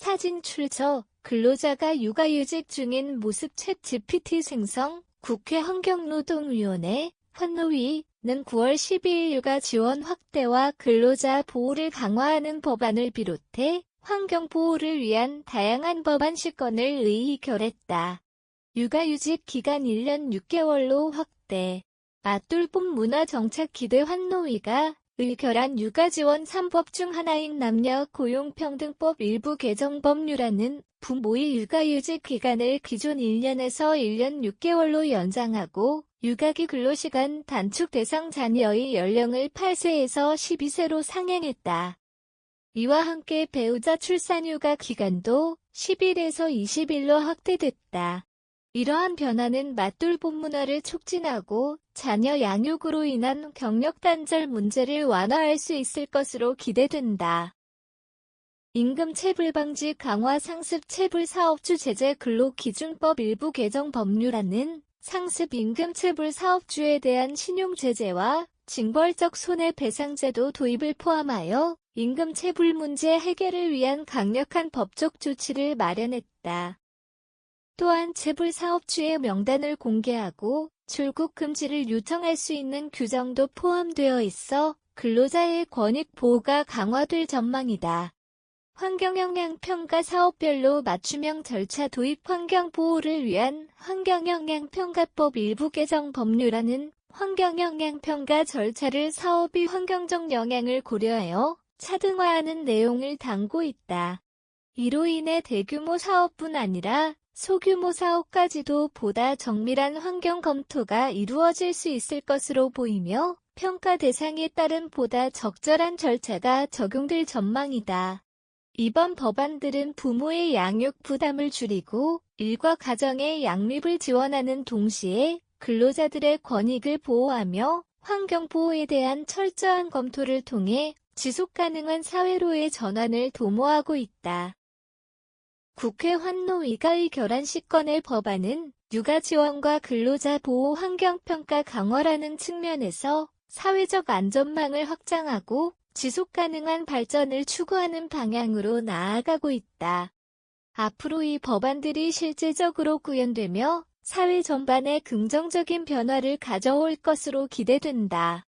사진 출처, 근로자가 육아휴직 중인 모습 챗 GPT 생성, 국회 환경노동위원회, 환노위는 9월 12일 육아 지원 확대와 근로자 보호를 강화하는 법안을 비롯해 환경보호를 위한 다양한 법안 시건을 의결했다. 육아휴직 기간 1년 6개월로 확대. 맞돌봄 문화정책기대 환노위가 의결한 육아지원 3법 중 하나인 남녀 고용평등법 일부 개정 법률안은 부모의 육아휴직 기간을 기존 1년에서 1년 6개월로 연장하고 육아기 근로시간 단축 대상 자녀의 연령을 8세에서 12세로 상향했다. 이와 함께 배우자 출산휴가 기간도 10일에서 20일로 확대됐다. 이러한 변화는 맞돌봄 문화를 촉진하고 자녀 양육으로 인한 경력 단절 문제를 완화할 수 있을 것으로 기대된다. 임금 체불 방지 강화 상습 체불 사업주 제재 근로기준법 일부 개정 법률안은 상습 임금 체불 사업주에 대한 신용 제재와 징벌적 손해배상제도 도입을 포함하여 임금 체불 문제 해결을 위한 강력한 법적 조치를 마련했다. 또한 체불 사업주의 명단을 공개하고 출국 금지를 요청할 수 있는 규정도 포함되어 있어 근로자의 권익 보호가 강화될 전망이다. 환경영향평가 사업별로 맞춤형 절차 도입 환경보호를 위한 환경영향평가법 일부 개정 법률안은 환경영향평가 절차를 사업의 환경적 영향을 고려하여 차등화하는 내용을 담고 있다. 이로 인해 대규모 사업뿐 아니라 소규모 사업까지도 보다 정밀한 환경 검토가 이루어질 수 있을 것으로 보이며 평가 대상에 따른 보다 적절한 절차가 적용될 전망이다. 이번 법안들은 부모의 양육 부담을 줄이고 일과 가정의 양립을 지원하는 동시에 근로자들의 권익을 보호하며 환경보호에 대한 철저한 검토를 통해 지속가능한 사회로의 전환을 도모하고 있다. 국회 환노위가 의결한 시건의 법안은 육아 지원과 근로자 보호 환경평가 강화라는 측면에서 사회적 안전망을 확장하고 지속 가능한 발전을 추구하는 방향으로 나아가고 있다. 앞으로 이 법안들이 실제적으로 구현되며 사회 전반에 긍정적인 변화를 가져올 것으로 기대된다.